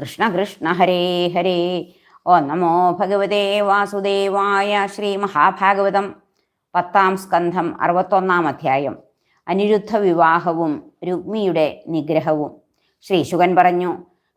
കൃഷ്ണ കൃഷ്ണ ഹരേ ഹരേ. ഓ നമോ ഭഗവതേ വാസുദേവായ ശ്രീ മഹാഭാഗവതം പത്താം സ്കന്ധം അറുപത്തൊന്നാം അധ്യായം. അനിരുദ്ധ വിവാഹവും രുക്മിയുടെ നിഗ്രഹവും. ശ്രീശുകൻ പറഞ്ഞു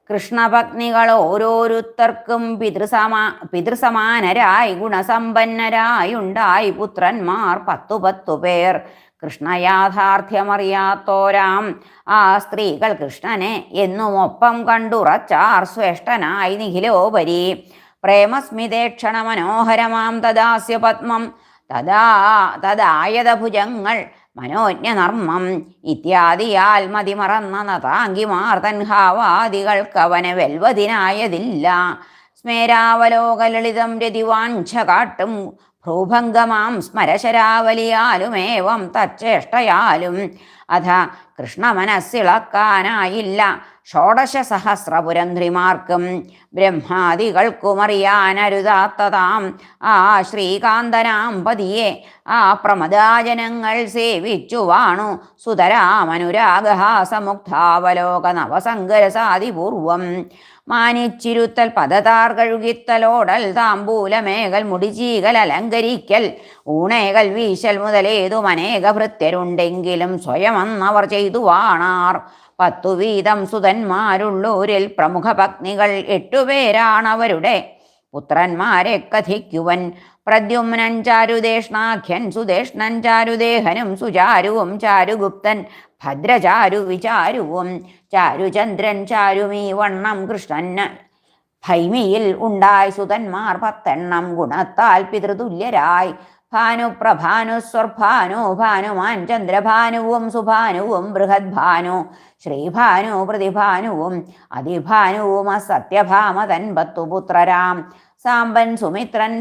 കൃഷ്ണഭഗ്നികൾ ഓരോരുത്തർക്കും പിതൃസമാ പിതൃസമാനരായി ഗുണസമ്പന്നരായുണ്ടായി പുത്രന്മാർ പത്തു പത്തു പേർ കൃഷ്ണയാഥാർത്ഥ്യമറിയാത്തോരാം. ആ സ്ത്രീകൾ കൃഷ്ണനെ എന്നും ഒപ്പം കണ്ടുറച്ചാർ ശ്രേഷ്ഠനായി നിഖിലോപരി. പ്രേമസ്മിതേക്ഷണ മനോഹരമാം തദാസ്യ പത്മം തദാ തദായത ഭുജങ്ങൾ മനോജ്ഞ നർമ്മം ഇത്യാദിയാൽ മതിമറന്ന നതാങ്കിമാർ തൻഹാവാദികൾക്കവന വെൽവതിനായതില്ല. സ്മേരാവലോകലളിതം രതിവാഞ്ച കാട്ടും ഭ്രൂഭംഗമാം സ്മരശരാവലിയാലുമേവം തച്ചേഷ്ടയാലും. അഥ കൃഷ്ണമനസ്സിളക്കാനായില്ല ഷോഡശ സഹസ്രപുരന്ധ്രിമാർക്കും ബ്രഹ്മാദികൾക്കുമറിയാനരുതാത്തതാം. ആ ശ്രീകാന്തനാം പതിയെ ആ പ്രമദാജനങ്ങൾ സേവിച്ചു വാണു സുതരാമനുരാഗഹാസമുഗ്ധാവലോക നവസങ്കരസാതിപൂർവം മാനിച്ചിരുത്തൽ പദതാർ കഴുകിത്തലോടൽ താമ്പൂലമേകൽ മുടിചീകൽ അലങ്കരിക്കൽ ഊണേകൽ വീശൽ മുതലേതും അനേക ഭൃത്യരുണ്ടെങ്കിലും സ്വയമെന്നവർ ചെയ്തു വാണാർ പത്തു വീതം സുതന്മാരുള്ളൂരിൽ പ്രമുഖ പത്നികൾ എട്ടുപേരാണവരുടെ. പുത്രന്മാരെ കഥിക്കുവൻ പ്രദ്യുമ്നൻ ചാരുദേഷ്ണാഖ്യൻ സുദേഷ്ണൻ ചാരുദേഹനും സുചാരുവും ചാരുഗുപ്തൻ ഭദ്രചാരു വിചാരുവും ചാരുചന്ദ്രൻ ചാരുമീ വണ്ണം കൃഷ്ണന് ഭൈമിയിൽ ഉണ്ടായി സുതന്മാർ പത്തെണ്ണം ഗുണത്താൽ പിതൃതുല്യരായി ഭാനുപ്രഭാനു സ്വർഭാനു ഭാനുമാൻ ചന്ദ്രഭാനുവും സുഭാനുവും ബൃഹദ്ഭാനു ശ്രീഭാനു പ്രതിഭാനുവും അതിഭാനുവും അസത്യഭാമതൻ പത്തുപുത്രരാം സാമ്പൻ സുമിത്രൻ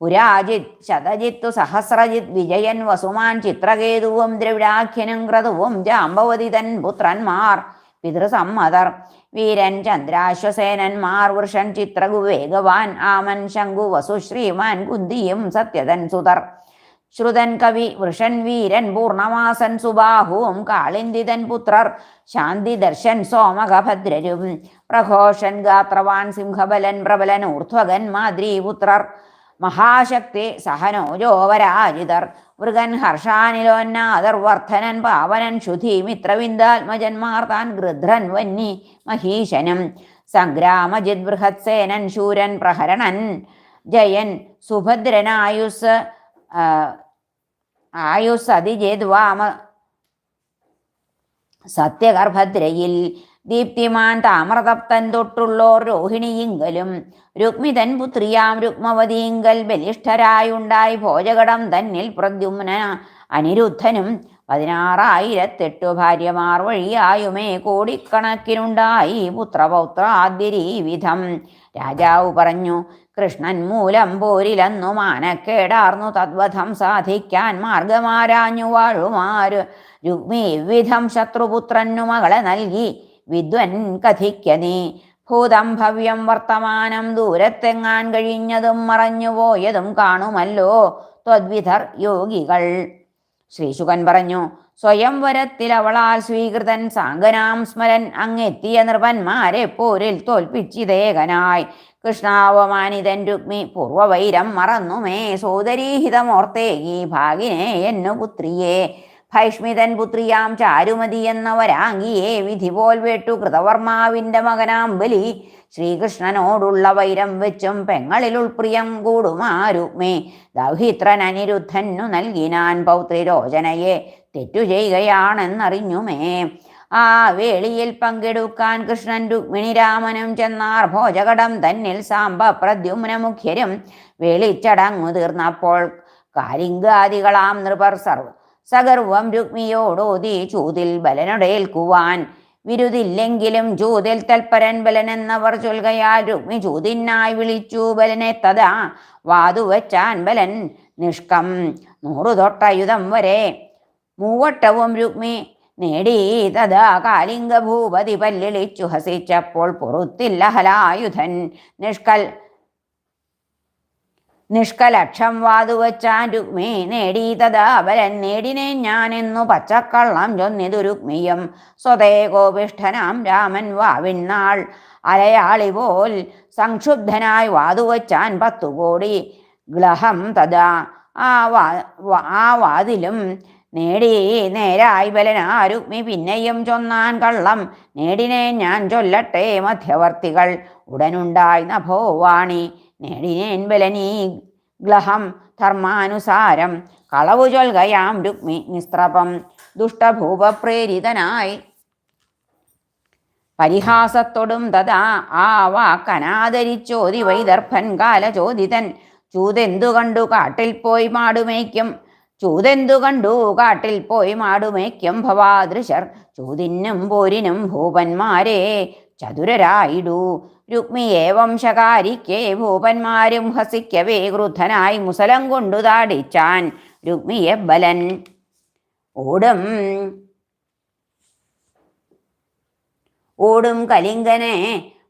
പുരാജിത് ശതജിത്തു സഹസ്രജിത് വിജയൻ വസുമാൻ ചിത്രകേതുവും ദ്രവിഡാഖ്യനും ക്രതുവും ജാമ്പവതി തൻ പുത്രന്മാർ. പിതൃസമ്മതർ. വീരൻ ചന്ദ്രാശ്വസേനന്മാർ വൃഷൻ ചിത്രകു വേഗവാൻ ആമൻ ശങ്കു വസു ശ്രീമാൻ കുന്തിയും സത്യതൻ സുതർ. ശ്രുതൻ കവി വൃഷൻ വീരൻ പൂർണമാസൻ സുബാഹുവും കാളിന്ദിതൻ പുത്രർ ശാന്തി ദർശൻ സോമകഭദ്രരും പ്രഘോഷൻ ഗാത്രവാൻ സിംഹബലൻ പ്രബലൻ ഊർധ്വകൻ മാദ്രീപുത്രർ മഹാശക്തി സഹനോജോവരാജിതർ മൃഗൻ ഹർഷാനിലോന്നാദർവർദ്ധനൻ പാവനൻ ശുധി മിത്രവിന്ദാത്മജന്മാർ താൻ ഗൃധ്രൻ വന്നി മഹീശനും. സംഗ്രാമജിത് ബൃഹത്സേനൻ ശൂരൻ പ്രഹരണൻ ജയൻ സുഭദ്രനായുസ് ആയുസ് അതിജേത് വാമ സത്യഗർഭദ്രയിൽ ദീപ്തിമാൻ താമ്രതപ്തൻ തൊട്ടുള്ളോർ രോഹിണിയിങ്കലും രുക്മിതൻ പുത്രിയാം രുക്മവതിയിങ്കൽ ബലിഷ്ഠരായുണ്ടായി ഭോജകടം തന്നിൽ പ്രദ്യുമ്ന അനിരുദ്ധനും പതിനാറായിരത്തെട്ടു ഭാര്യമാർ വഴിയായുമേ കോടിക്കണക്കിനുണ്ടായി പുത്രപൗത്രാദ്യരീവിധം രാജാവ് പറഞ്ഞു കൃഷ്ണൻ മൂലം പോരിലെന്നു മാനക്കേടാർന്നു തദ്വധം സാധിക്കാൻ മാർഗമാരാഞ്ഞു വാഴുമാർ. രുക്മി വിധം ശത്രുപുത്രനു മകളെ നൽകി വിദ്വൻ കഥിക്ക നീ ഭൂതം ഭവ്യം വർത്തമാനം ദൂരത്തെങ്ങാൻ കഴിഞ്ഞതും മറഞ്ഞുപോയതും കാണുമല്ലോ ത്വദ്വിധർ യോഗികൾ. ശ്രീശുകൻ പറഞ്ഞു സ്വയംവരത്തിൽ അവളാൽ സ്വീകൃതൻ സാങ്കനാം സ്മരൻ അങ്ങെത്തിയ നൃപന്മാരെ പോരിൽ തോൽപ്പിച്ചിതേകനായി. കൃഷ്ണാവമാനിതൻ രുക്മി പൂർവവൈരം മറന്നുമേ ഈ ഭാഗിനെ എന്നു പുത്രിയെ. ഭൈഷ്മിതൻ പുത്രിയാം ചാരുമതി എന്നവരാങ്കിയെ വിധി പോൽ വേട്ടു കൃതവർമാവിന്റെ മകനാം ബലി ശ്രീകൃഷ്ണനോടുള്ള വൈരം വെച്ചും പെങ്ങളിൽ ഉൾപ്രിയം കൂടുമാരുമേ. ദൗഹിത്രൻ അനിരുദ്ധനു നൽകിനാൻ പൗത്രിരോചനയെ തെറ്റു ചെയ്യുകയാണെന്നറിഞ്ഞുമേ. ആ വേളിയിൽ പങ്കെടുക്കാൻ കൃഷ്ണൻ രുക്മിണി രാമനും ചെന്നാർ ഭോജകടം തന്നിൽ സാമ്പ പ്രദ്യുമ്നമുഖ്യരും വേളിച്ചടങ്ങു തീർന്നപ്പോൾ കാലിംഗാദികളാം നൃപർ സർവ സഗർവം രുക്മിയോടോതി ചൂതിൽ ബലനൊടേൽക്കുവാൻ. വിരുതില്ലെങ്കിലും ചൂതിൽ തൽപരൻ ബലൻ എന്നവർ ചൊൽകയാൽ രുക്മി ചൂതിനായി വിളിച്ചു ബലനെ തഥാ വാതുവച്ചാൻ ബലൻ നിഷ്കം. നൂറു തൊട്ടയുധം വരെ മൂവട്ടവും രുക്മി നേടി തഥാ കാലിംഗ ഭൂപതി പല്ലിളിച്ചു ഹസിച്ചപ്പോൾ പൊറുത്തില്ല ഹലായുധൻ നിഷ്കൽ നിഷ്കലക്ഷം വാതുവച്ചാൻ രുക്മി നേടി അവരൻ നേടിനെ ഞാനെന്നു പച്ചക്കള്ളം ചൊന്നിതു രുക്മിയും സ്വതേ കോപിഷ്ഠനാം രാമൻ വാവിണ്ണാൾ അലയാളി പോൽ സംക്ഷുബ്ധനായി വാതുവച്ചാൻ പത്തു കോടി ഗ്ലഹം തഥാ ആ വാ ആ വാതിലും നേടി നേരായി ബലനാ രുക്മി പിന്നെയും ചൊന്നാൻ കള്ളം നേടിനെ ഞാൻ ചൊല്ലട്ടെ മധ്യവർത്തികൾ. ഉടനുണ്ടായി നഭോവാണി നേടിനേൻ ബലനീ ഗ്ലഹം ധർമാനുസാരം. കളവു ചൊൽകയാം രുക്മി നിസ്ത്രപം ദുഷ്ടഭൂപപ്രേരിതനായി. പരിഹാസത്തോടും തഥാ ആ വാക്കനാദരിച്ചോതി വൈദർഭൻ കാലചോദിതൻ. ചൂതെന്തു കണ്ടു കാട്ടിൽ പോയി മാടുമേക്കും ചൂതെന്തു കണ്ടു കാട്ടിൽ പോയി മാടുമേക്കും ഭവാദൃശർ. ചൂതിനും പോരിനും ഭൂപന്മാരെ ചതുരരായിടൂ. രുക്മിയെ വംശകാരിക്കേ ഭൂപന്മാരും ഹസിക്കവേ ക്രുദ്ധനായി മുസലം കൊണ്ടു താടിച്ചാൻ. രുക്മിയെ ബലൻ ഓടും. ഓടും കലിംഗനെ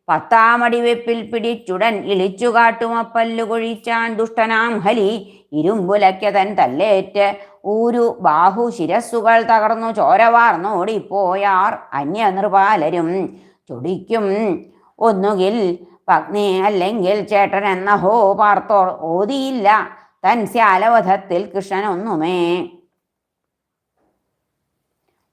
പത്താമടിവെപ്പിൽ പിടിച്ചുടൻ ഇളിച്ചു കാട്ടുമപ്പല്ലു കൊഴിച്ചാൻ ദുഷ്ടനാം ഹലി ഇരുമ്പുലയ്ക്കതൻ തല്ലേറ്റ്. ഊരു ബാഹു ശിരസ്സുകൾ തകർന്നു ചോരവാർന്നോടിപ്പോയാർ അന്യനൃപാലരും ചൊടിക്കും. ഒന്നുകിൽ പത്നി അല്ലെങ്കിൽ ചേട്ടൻ എന്ന ഹോ പാർത്തോ ഓതിയില്ല. തൻ ശ്യാലവധത്തിൽ കൃഷ്ണനൊന്നുമേ.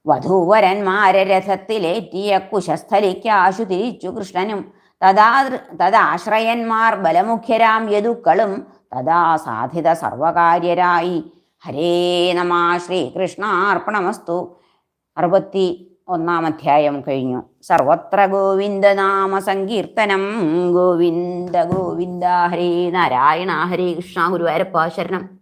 വധൂവരന്മാരെ രഥത്തിലേറ്റിയ കുശസ്ഥലിക്കാശു തിരിച്ചു കൃഷ്ണനും. തഥാ തദാശ്രയന്മാർ ബലമുഖ്യരാം യദുക്കളും തഥാ സാധിത സർവകാര്യരായി. ഹരേ നമ ശ്രീകൃഷ്ണാർപ്പണമസ്തു. അറുപത്തി ഒന്നാം അധ്യായം കഴിഞ്ഞു. സർവത്ര ഗോവിന്ദ നാമ സങ്കീർത്തനം. ഗോവിന്ദ ഗോവിന്ദ ഹരേ നാരായണ ഹരേ കൃഷ്ണ ഗുരുവായൂരപ്പ ശരണം.